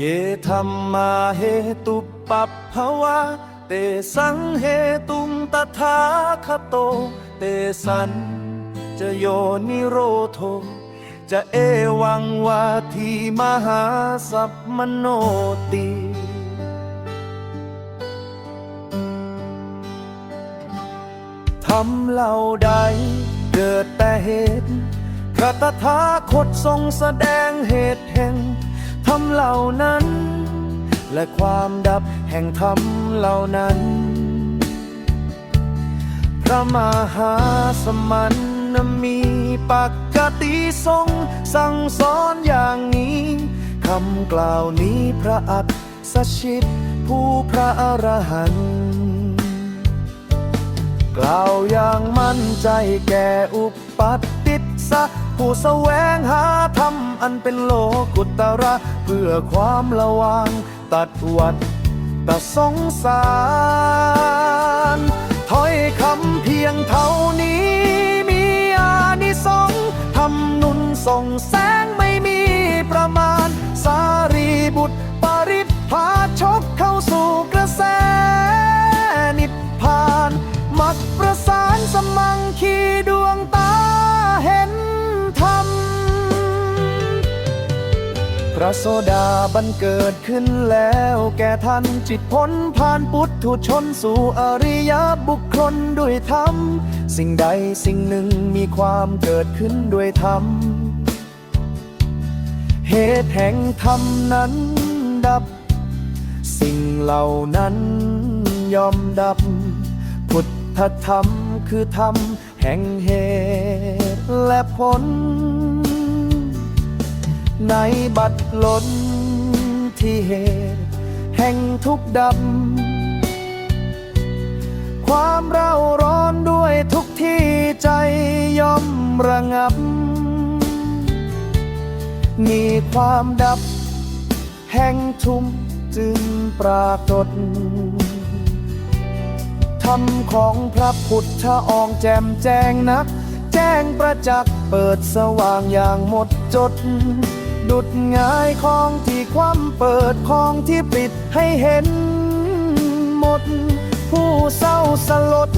เยธรรมาเหตุปัปภวะ เตสังเหตุงตถาคโต เตสันจะโยนิโรโท จะเอวังวาทีมหาสัพมโนติทำเหล่าใดเกิดแต่เหตุ พระตถาคตทรงแสดงเหตุแห่ง ทำเหล่านั้น และความดับแห่งธรรมเหล่านั้น พระมหาสมันมีปกกติทรงสั่งสอนอย่างนี้คำกล่าวนี้พระอัศชิตผู้พระอรหันต์กล่าวอย่างมั่นใจแก่อุปัต ษะผู้แสวงหาธรรมอันเป็นโลกุตระ เพื่อความละวางตัดวัดตสงสารถ้อยคำเพียงเท่านี้ พระโสดาบันเกิดขึ้นแล้วแก่ท่านจิตพ้นผ่านปุถุชนสู่อริยบุคคลด้วยธรรม สิ่งใดสิ่งหนึ่งมีความเกิดขึ้นด้วยธรรม เหตุแห่งธรรมนั้นดับ สิ่งเหล่านั้นยอมดับ พุทธธรรมคือธรรมแห่งเหตุและผล ในบัดล้นที่เหตุแห่งทุกดำ ความเร่าร้อนด้วยทุกที่ใจย่อมระงับ มีความดับ แห่งทุ่มจึงปรากฏธรรมของพระพุทธองค์แจ่มแจ้งนัก แจ้งประจักษ์เปิดสว่างอย่างหมดจด ดุดงายของที่ความเปิดของที่ปิดให้เห็นหมด ผู้เศร้าสลด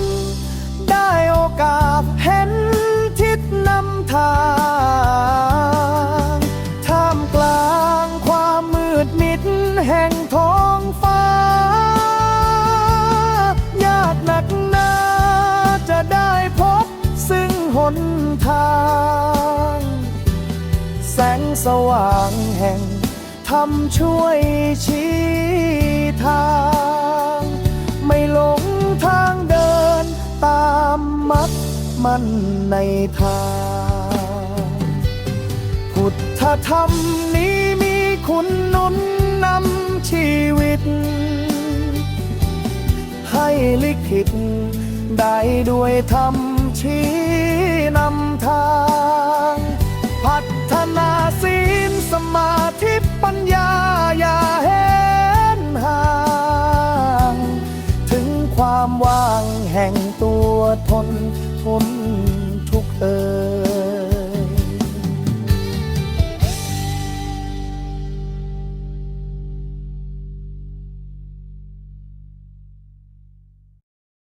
ได้โอกาสเห็นทิศนำทาง งสว่างแห่งธรรมช่วยชี้ทาง ไม่หลงทางเดินตามมัดมันในทาง พุทธธรรมนี้มีคุณนุนนำชีวิต ให้ลิขิตได้ด้วยธรรมชี้นำทาง พัฒ นาศีลสมาธิปัญญาอย่าเห็นห่าง ถึงความว่างแห่งตัวทนทนทุกเอ